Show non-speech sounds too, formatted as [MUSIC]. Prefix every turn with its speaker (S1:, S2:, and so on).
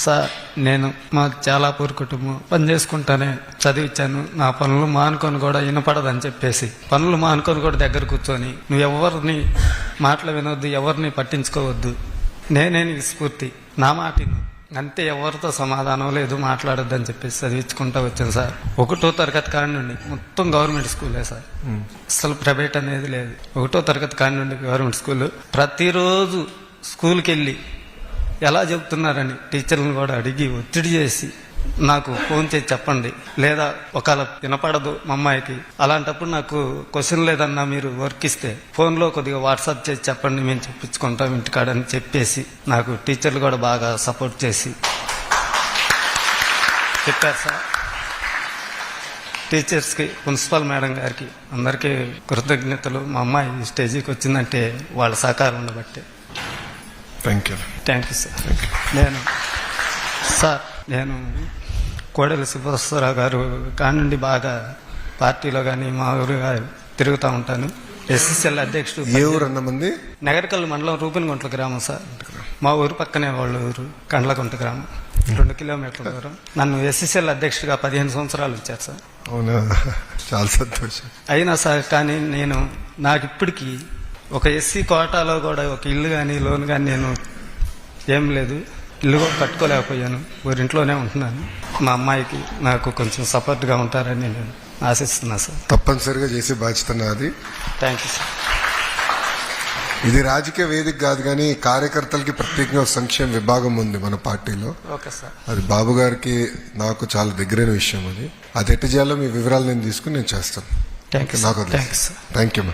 S1: Sir నేను మా చాలా పూర్ కుటుంబం పని చేసుకుంటానే చదివించాను నా పనులు మానుకొని కూడా వినపడదని చెప్పేసి పనులు మానుకొని కూడా దగ్గర కూర్చొని నువ్వు ఎవరిని మాటలు వినొద్దు ఎవరిని పట్టించుకోవద్దు. నేనే నీకు స్ఫూర్తి నా మాట. అంతే ఎవరితో సమాధానం లేదు మాట్లాడొద్దని చెప్పేసి చదివించుకుంటా వచ్చాను సార్. ఒకటో తరగతి కాడి నుండి మొత్తం గవర్నమెంట్ స్కూలే సార్. అసలు ప్రైవేట్ అనేది లేదు. ఒకటో తరగతి కాడి నుండి గవర్నమెంట్ స్కూల్ ప్రతిరోజు స్కూల్కి వెళ్ళి ఎలా చెబుతున్నారని టీచర్లను కూడా అడిగి ఒత్తిడి చేసి నాకు ఫోన్ చేసి చెప్పండి. లేదా ఒకవేళ వినపడదు మా అమ్మాయికి. అలాంటప్పుడు నాకు క్వశ్చన్ లేదన్నా మీరు వర్క్ ఇస్తే ఫోన్లో కొద్దిగా వాట్సాప్ చేసి చెప్పండి మేము చెప్పించుకుంటాం ఇంటికాడని చెప్పేసి నాకు టీచర్లు కూడా బాగా సపోర్ట్ చేసి చెప్పారు సార్. టీచర్స్కి ప్రిన్సిపాల్ మేడం గారికి అందరికీ కృతజ్ఞతలు. మా అమ్మాయి స్టేజీకి వచ్చిందంటే వాళ్ళ సహకారం ఉండబట్టే.
S2: Thank you
S1: thank you sir నేను సార్ నేను కోడెల సుభాశ్వరరావు గారు కానుండి బాగా పార్టీలో కానీ మా ఊరు తిరుగుతూ ఉంటాను. ఎస్ఎస్ఎల్ అధ్యక్షుడు
S2: ఏ ఊరు అన్న మంది?
S1: నగరకల్ మండలం రూపినగుంట్ల గ్రామం సార్ మా ఊరు పక్కనే వాళ్ళ ఊరు కండ్లగుంట గ్రామం. రెండు కిలోమీటర్ల దూరం. నన్ను ఎస్ఎస్ఎల్ అధ్యక్షుడిగా పదిహేను సంవత్సరాలు ఇచ్చారు సార్
S2: అవునా? [LAUGHS] చాలా సంతోషం.
S1: అయినా సార్ కానీ నేను నాకు ఇప్పటికీ ఒక ఎస్సీ కోటాలో కూడా ఒక ఇల్లు కానీ లోన్ కానీ నేను ఏం లేదు. ఇల్లు కూడా కట్టుకోలేకపోయాను. ఊరింట్లోనే ఉంటున్నాను. మా అమ్మాయికి నాకు కొంచెం సపోర్ట్గా ఉంటారని నేను ఆశిస్తున్నా సార్.
S2: తప్పనిసరిగా చేసే బాధ్యత నాది.
S1: Thank you sir.
S2: ఇది రాజకీయ వేదిక కాదు కానీ కార్యకర్తలకి ప్రత్యేకంగా సంక్షేమ విభాగం ఉంది మన పార్టీలో.
S1: Okay sir.
S2: అది బాబు గారికి నాకు చాలా దగ్గరైన విషయం అది. అది ఎట్టు చేయాలో మీ వివరాలు నేను తీసుకుని నేను చేస్తాను.
S1: Thank you thank you